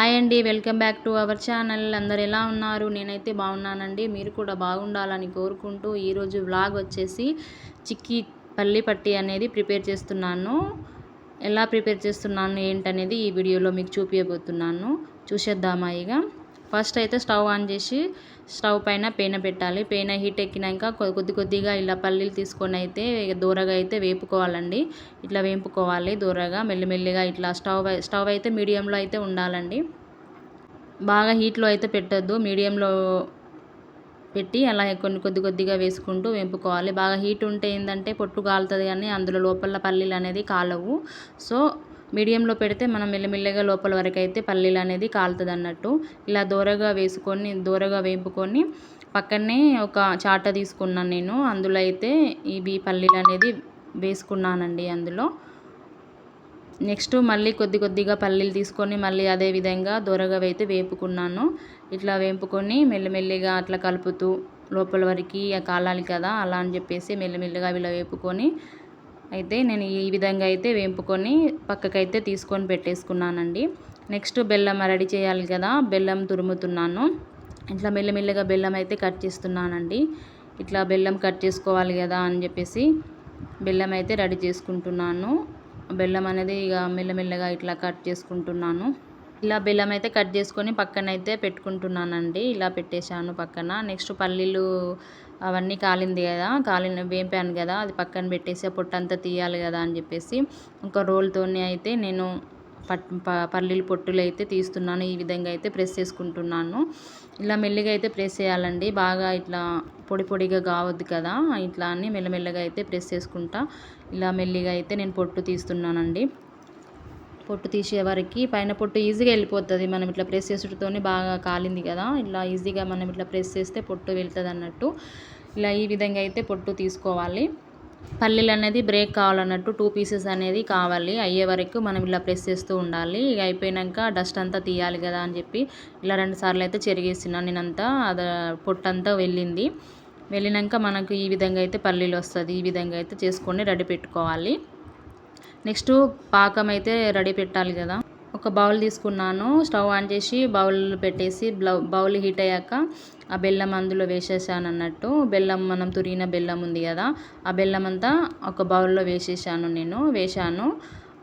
Hi అండి welcome back to our channel. అందరు ఎలా ఉన్నారు? నేనైతే బాగున్నానండి. మీరు కూడా బాగుండాలని కోరుకుంటూ ఈరోజు వ్లాగ్ వచ్చేసి చిక్కీ పల్లి పట్టి అనేది ప్రిపేర్ చేస్తున్నాను. ఎలా ప్రిపేర్ చేస్తున్నాను ఏంటనేది ఈ వీడియోలో మీకు చూపించబోతున్నాను చూసేద్దామా ఇక? ఫస్ట్ అయితే స్టవ్ ఆన్ చేసి స్టవ్ పైన పేన పెట్టాలి. పేన హీట్ ఎక్కినాక కొద్ది కొద్దిగా ఇలా పల్లీలు తీసుకొని అయితే దూరగా అయితే వేపుకోవాలండి. ఇట్లా వేపుకోవాలి దూరగా మెల్లిమెల్లిగా ఇట్లా స్టవ్ స్టవ్ అయితే మీడియంలో అయితే ఉండాలండి. బాగా హీట్లో అయితే పెట్టద్దు. మీడియంలో పెట్టి అలా కొన్ని కొద్ది కొద్దిగా వేసుకుంటూ వేపుకోవాలి. బాగా హీట్ ఉంటే ఏంటంటే పొట్టు కాలుతుంది కానీ అందులో లోపల పల్లీలు అనేది కాలవు. సో మీడియంలో పెడితే మనం మెల్లమెల్లగా లోపల వరకు అయితే పల్లీలు అనేది కాలుతుంది అన్నట్టు ఇలా దూరగా వేసుకొని దూరగా వేపుకొని పక్కనే ఒక చాట తీసుకున్నాను నేను. అందులో అయితే ఇవి పల్లీలు అనేది వేసుకున్నానండి అందులో. నెక్స్ట్ మళ్ళీ కొద్ది కొద్దిగా పల్లీలు తీసుకొని మళ్ళీ అదే విధంగా దూరగా అయితే వేపుకున్నాను. ఇట్లా వేపుకొని మెల్లమెల్లిగా అట్లా కలుపుతూ లోపల వరకు కాలాలి కదా అలా అని చెప్పేసి మెల్లమెల్లగా ఇలా వేపుకొని అయితే నేను ఈ విధంగా అయితే వేపుకొని పక్కకైతే తీసుకొని పెట్టేసుకున్నానండి. నెక్స్ట్ బెల్లం రెడీ చేయాలి కదా బెల్లం తురుముతున్నాను. ఇట్లా మెల్లమెల్లగా బెల్లం అయితే కట్ చేస్తున్నానండి. ఇట్లా బెల్లం కట్ చేసుకోవాలి కదా అని చెప్పేసి బెల్లం అయితే రెడీ చేసుకుంటున్నాను. బెల్లం అనేది ఇక మెల్లమెల్లగా ఇట్లా కట్ చేసుకుంటున్నాను. ఇలా బెల్లం అయితే కట్ చేసుకొని పక్కన అయితే పెట్టుకుంటున్నానండి. ఇలా పెట్టేశాను పక్కన. నెక్స్ట్ పల్లీలు అవన్నీ కాలింది కదా కాలిన వేపాను కదా అది పక్కన పెట్టేసి ఆ పొట్టంతా తీయాలి కదా అని చెప్పేసి ఒక రోల్తోనే అయితే నేను పట్ పల్లీలు పొట్టులు అయితే తీస్తున్నాను. ఈ విధంగా అయితే ప్రెస్ చేసుకుంటున్నాను. ఇలా మెల్లిగా అయితే ప్రెస్ చేయాలండి. బాగా ఇట్లా పొడి పొడిగా కావద్దు కదా ఇట్లా అని మెల్లమెల్లగా అయితే ప్రెస్ చేసుకుంటా. ఇలా మెల్లిగా అయితే నేను పొట్టు తీస్తున్నానండి. పొట్టు తీసే వరకు పైన పొట్టు ఈజీగా వెళ్ళిపోతుంది. మనం ఇట్లా ప్రెస్ చేసుడుతోనే బాగా కాలింది కదా. ఇట్లా ఈజీగా మనం ఇట్లా ప్రెస్ చేస్తే పొట్టు వెళ్తుంది అన్నట్టు ఇలా ఈ విధంగా అయితే పొట్టు తీసుకోవాలి. పల్లీలు అనేది బ్రేక్ కావాలన్నట్టు టూ పీసెస్ అనేది కావాలి. అయ్యే వరకు మనం ఇలా ప్రెస్ చేస్తూ ఉండాలి. ఇక అయిపోయాక డస్ట్ అంతా తీయాలి కదా అని చెప్పి ఇలా రెండు సార్లు అయితే చెరిగేసిన నేనంతా అది పొట్టంతా వెళ్ళింది. వెళ్ళినాక మనకు ఈ విధంగా అయితే పల్లీలు వస్తుంది. ఈ విధంగా అయితే చేసుకొని రెడీ పెట్టుకోవాలి. నెక్స్ట్ పాకం అయితే రెడీ పెట్టాలి కదా. ఒక బౌల్ తీసుకున్నాను. స్టవ్ ఆన్ చేసి బౌల్ పెట్టేసి బౌల్ హీట్ అయ్యాక ఆ బెల్లం అందులో వేసేసాను అన్నట్టు. బెల్లం మనం తురిగిన బెల్లం ఉంది కదా ఆ బెల్లం అంతా ఒక బౌల్లో వేసేసాను నేను వేశాను.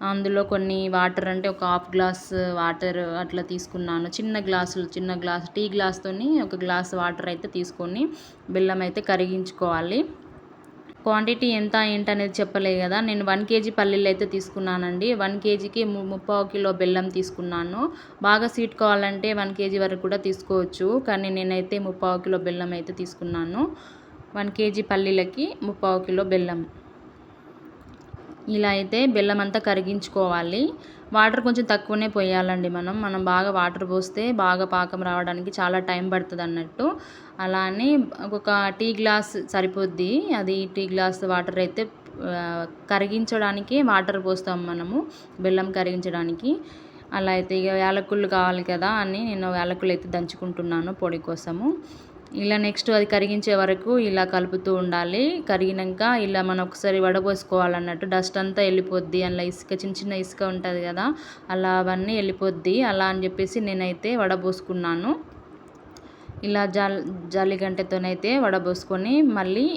అందులో కొన్ని వాటర్ అంటే ఒక హాఫ్ గ్లాస్ వాటర్ అట్లా తీసుకున్నాను. చిన్న గ్లాసులు చిన్న గ్లాస్ టీ గ్లాస్తోని ఒక గ్లాస్ వాటర్ అయితే తీసుకొని బెల్లం అయితే కరిగించుకోవాలి. క్వాంటిటీ ఎంత ఏంటనేది చెప్పలేదు కదా. నేను వన్ కేజీ పల్లీలు అయితే తీసుకున్నానండి. వన్ కేజీకి ముప్పావు కిలో బెల్లం తీసుకున్నాను. బాగా స్వీట్ కావాలంటే వన్ కేజీ వరకు కూడా తీసుకోవచ్చు. కానీ నేనైతే ముప్పావు కిలో బెల్లం అయితే తీసుకున్నాను. వన్ కేజీ పల్లీలకి ముప్పావు కిలో బెల్లం. ఇలా అయితే బెల్లం అంతా కరిగించుకోవాలి. వాటర్ కొంచెం తక్కువనే పోయాలండి మనం. మనం బాగా వాటర్ పోస్తే బాగా పాకం రావడానికి చాలా టైం పడుతుంది అన్నట్టు. అలా అని ఒక టీ గ్లాస్ సరిపోద్ది. అది టీ గ్లాస్ వాటర్ అయితే కరిగించడానికి వాటర్ పోస్తాం మనము బెల్లం కరిగించడానికి. అలా అయితే ఇక యాలకులు కావాలి కదా అని నేను యాలకులు అయితే దంచుకుంటున్నాను పొడి కోసము. ఇలా నెక్స్ట్ అది కరిగించే వరకు ఇలా కలుపుతూ ఉండాలి. కరిగినాక ఇలా మనం ఒకసారి వడపోసుకోవాలన్నట్టు డస్ట్ అంతా వెళ్ళిపోద్ది. అలా ఇసుక చిన్న చిన్న ఇసుక ఉంటుంది కదా అలా అవన్నీ వెళ్ళిపోద్ది. అలా అని చెప్పేసి నేనైతే వడపోసుకున్నాను ఇలా జాలి జాలిగంటతోనైతే వడబోసుకొని మళ్ళీ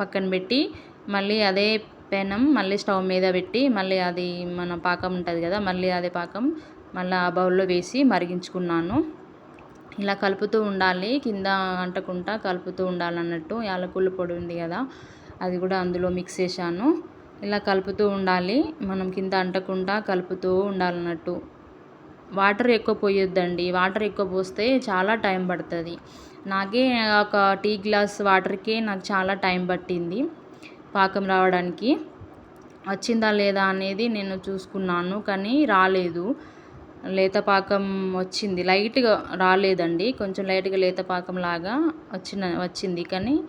పక్కన పెట్టి మళ్ళీ అదే పెనం మళ్ళీ స్టవ్ మీద పెట్టి మళ్ళీ అది మన పాకం ఉంటుంది కదా మళ్ళీ అదే పాకం మళ్ళీ ఆ బౌల్లో వేసి మరిగించుకున్నాను. ఇలా కలుపుతూ ఉండాలి. కింద అంటకుండా కలుపుతూ ఉండాలన్నట్టు యాలకుల పొడి ఉంది కదా అది కూడా అందులో మిక్స్ చేశాను. ఇలా కలుపుతూ ఉండాలి. మనం కింద అంటకుండా కలుపుతూ ఉండాలన్నట్టు. వాటర్ ఎక్కువ పోయొద్దండి. వాటర్ ఎక్కువ పోస్తే చాలా టైం పడుతుంది. నాకే ఒక టీ గ్లాస్ వాటర్కే నాకు చాలా టైం పట్టింది పాకం రావడానికి. వచ్చిందా లేదా అనేది నేను చూసుకున్నాను కానీ రాలేదు. లేతపాకం వచ్చింది. లైట్గా రాలేదండి. కొంచెం లైట్గా లేత పాకం లాగా వచ్చిన వచ్చింది. కానీ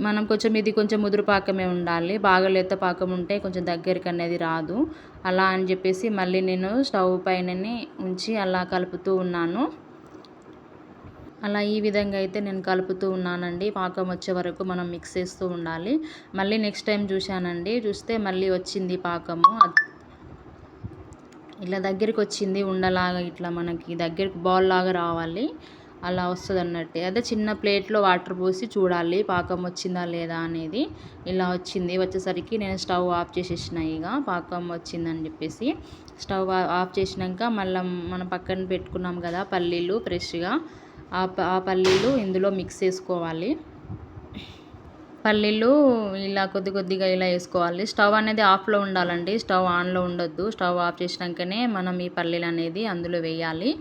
మనం కొంచెం ఇది కొంచెం ముదురు పాకమే ఉండాలి. బాగా లేత పాకం ఉంటే కొంచెం దగ్గరికి అనేది రాదు. అలా అని చెప్పేసి మళ్ళీ నేను స్టవ్ పైననే ఉంచి అలా కలుపుతూ ఉన్నాను. అలా ఈ విధంగా అయితే నేను కలుపుతూ ఉన్నానండి. పాకం వచ్చే వరకు మనం మిక్స్ చేస్తూ ఉండాలి. మళ్ళీ నెక్స్ట్ టైం చూశానండి. చూస్తే మళ్ళీ వచ్చింది పాకము. ఇలా దగ్గరికి వచ్చింది ఉండలాగా ఇట్లా మనకి దగ్గరికి బాల్ లాగా రావాలి. అలా వస్తుంది అన్నట్టు అదే చిన్న ప్లేట్లో వాటర్ పోసి చూడాలి పాకం వచ్చిందా లేదా అనేది ఇలా వచ్చింది. వచ్చేసరికి నేను స్టవ్ ఆఫ్ చేసేసిన ఇక పాకం వచ్చిందని చెప్పేసి. స్టవ్ ఆఫ్ చేసినాక మళ్ళీ మనం పక్కన పెట్టుకున్నాం కదా పల్లీలు ఫ్రెష్గా ఆ ఆ పల్లీలు ఇందులో మిక్స్ చేసుకోవాలి. పల్లీలు ఇలా కొద్ది కొద్దిగా ఇలా వేసుకోవాలి. స్టవ్ అనేది ఆఫ్లో ఉండాలండి. స్టవ్ ఆన్లో ఉండొద్దు. స్టవ్ ఆఫ్ చేసినాకనే మనం ఈ పల్లీలు అనేది అందులో వేయాలి.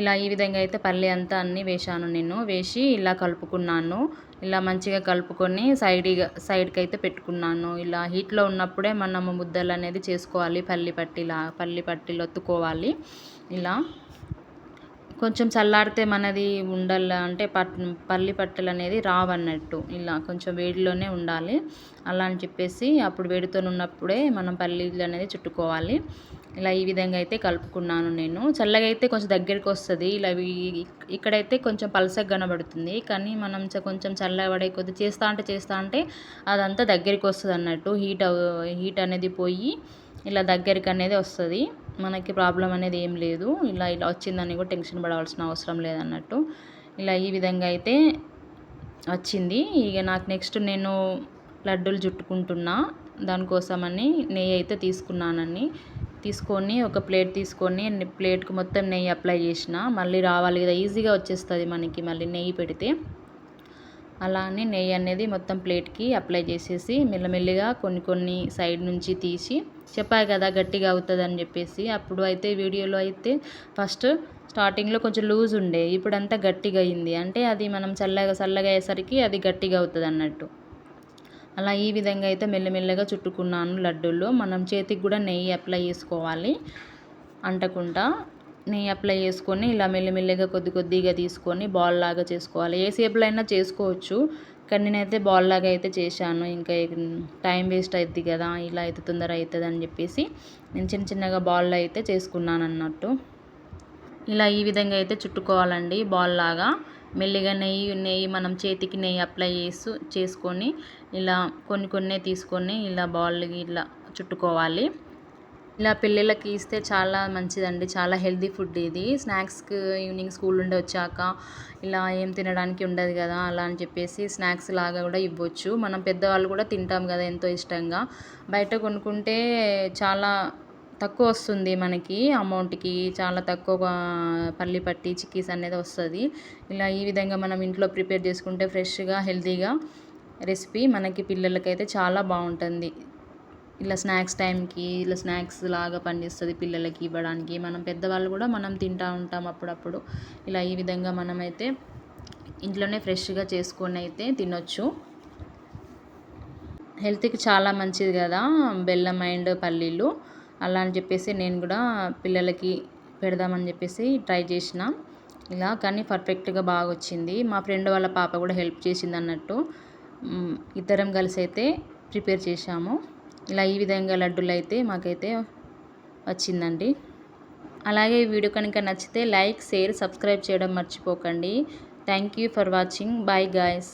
ఇలా ఈ విధంగా అయితే పల్లి అంతా అన్నీ వేశాను నేను. వేసి ఇలా కలుపుకున్నాను. ఇలా మంచిగా కలుపుకొని సైడ్గా సైడ్కి అయితే పెట్టుకున్నాను. ఇలా హీట్లో ఉన్నప్పుడే మనము ముద్దలు అనేది చేసుకోవాలి. పల్లి పట్టిలా పల్లి పట్టిలు ఒత్తుకోవాలి. ఇలా కొంచెం చల్లారితే మనది ఉండల అంటే పట్ పల్లి పట్టలు అనేది రావన్నట్టు. ఇలా కొంచెం వేడిలోనే ఉండాలి. అలా అని చెప్పేసి అప్పుడు వేడితో ఉన్నప్పుడే మనం పల్లీలు అనేది చుట్టుకోవాలి. ఇలా ఈ విధంగా అయితే కలుపుకున్నాను నేను. చల్లగా అయితే కొంచెం దగ్గరికి వస్తుంది ఇలా ఇక్కడైతే కొంచెం పలసగా కనబడుతుంది. కానీ మనం కొంచెం చల్లబడే కొద్ది చేస్తా అంటే చేస్తా అంటే అదంతా దగ్గరికి వస్తుంది అన్నట్టు హీట్ హీట్ అనేది పోయి ఇలా దగ్గరికి అనేది వస్తుంది. మనకి ప్రాబ్లం అనేది ఏం లేదు. ఇలా ఇలా వచ్చిందని కూడా టెన్షన్ పడవలసిన అవసరం లేదన్నట్టు. ఇలా ఈ విధంగా అయితే వచ్చింది. ఇక నాకు నెక్స్ట్ నేను లడ్డూలు చుట్టుకుంటున్నా. దానికోసమని నెయ్యి అయితే తీసుకున్నానని తీసుకొని ఒక ప్లేట్ తీసుకొని ప్లేట్కి మొత్తం నెయ్యి అప్లై చేసిన. మళ్ళీ రావాలి కదా ఈజీగా వచ్చేస్తుంది మనకి మళ్ళీ నెయ్యి పెడితే. అలానే నెయ్యి అనేది మొత్తం ప్లేట్కి అప్లై చేసేసి మెల్లమెల్లిగా కొన్ని కొన్ని సైడ్ నుంచి తీసి చెప్పాయి కదా గట్టిగా అవుతుంది అని చెప్పేసి. అప్పుడు అయితే వీడియోలో అయితే ఫస్ట్ స్టార్టింగ్లో కొంచెం లూజ్ ఉండే ఇప్పుడంతా గట్టిగా అయింది. అంటే అది మనం చల్లగా చల్లగా అయ్యేసరికి అది గట్టిగా అవుతుంది అన్నట్టు అలా ఈ విధంగా అయితే మెల్లమెల్లగా చుట్టుకున్నాను లడ్డూలు మనం చేతికి కూడా నెయ్యి అప్లై చేసుకోవాలి అంటకుండా నెయ్యి అప్లై చేసుకొని ఇలా మెల్లమెల్లగా కొద్ది కొద్దిగా తీసుకొని బాల్ లాగా చేసుకోవాలి. ఏ షేప్లో అయినా చేసుకోవచ్చు. కానీ నేనైతే బాల్ లాగా అయితే చేశాను. ఇంకా టైం వేస్ట్ అవుతుంది కదా ఇలా అయితే తొందర అవుతుంది అని చెప్పేసి నేను చిన్న చిన్నగా బాల్ అయితే చేసుకున్నాను అన్నట్టు. ఇలా ఈ విధంగా అయితే చుట్టుకోవాలండి బాల్ లాగా. మెల్లిగా నెయ్యి నెయ్యి మనం చేతికి నెయ్యి అప్లై చేసు చేసుకొని ఇలా కొన్ని కొన్ని తీసుకొని ఇలా బాల్ ఇలా చుట్టుకోవాలి. ఇలా పిల్లలకి ఇస్తే చాలా మంచిదండి చాలా హెల్తీ ఫుడ్ ఇది. స్నాక్స్కి ఈవినింగ్ స్కూల్ నుండి వచ్చాక ఇలా ఏం తినడానికి ఉండదు కదా అలా అని చెప్పేసి స్నాక్స్ లాగా కూడా ఇవ్వచ్చు. మనం పెద్దవాళ్ళు కూడా తింటాం కదా ఎంతో ఇష్టంగా. బయట కొనుక్కుంటే చాలా తక్కువ వస్తుంది మనకి అమౌంట్కి చాలా తక్కువ పల్లి పట్టి చిక్కీస్ అనేది వస్తుంది. ఇలా ఈ విధంగా మనం ఇంట్లో ప్రిపేర్ చేసుకుంటే ఫ్రెష్గా హెల్తీగా రెసిపీ మనకి పిల్లలకైతే చాలా బాగుంటుంది. ఇలా స్నాక్స్ టైంకి ఇలా స్నాక్స్ లాగా పనిచేస్తుంది పిల్లలకి ఇవ్వడానికి. మనం పెద్దవాళ్ళు కూడా మనం తింటూ ఉంటాం అప్పుడప్పుడు. ఇలా ఈ విధంగా మనమైతే ఇంట్లోనే ఫ్రెష్గా చేసుకొని అయితే తినొచ్చు. హెల్త్కి చాలా మంచిది కదా బెల్లం అండ్ పల్లీలు. అలా అని చెప్పేసి నేను కూడా పిల్లలకి పెడదామని చెప్పేసి ట్రై చేసిన. ఇలా కానీ పర్ఫెక్ట్గా బాగా వచ్చింది. మా ఫ్రెండ్ వాళ్ళ పాప కూడా హెల్ప్ చేసింది అన్నట్టు. ఇద్దరం కలిసి అయితే ప్రిపేర్ చేశాము. ఇలా ఈ విధంగా లడ్డూలు అయితే మాకైతే వచ్చిందండి. అలాగే ఈ వీడియో కనుక నచ్చితే లైక్ షేర్ సబ్స్క్రైబ్ చేయడం మర్చిపోకండి. Thank you for watching. Bye guys.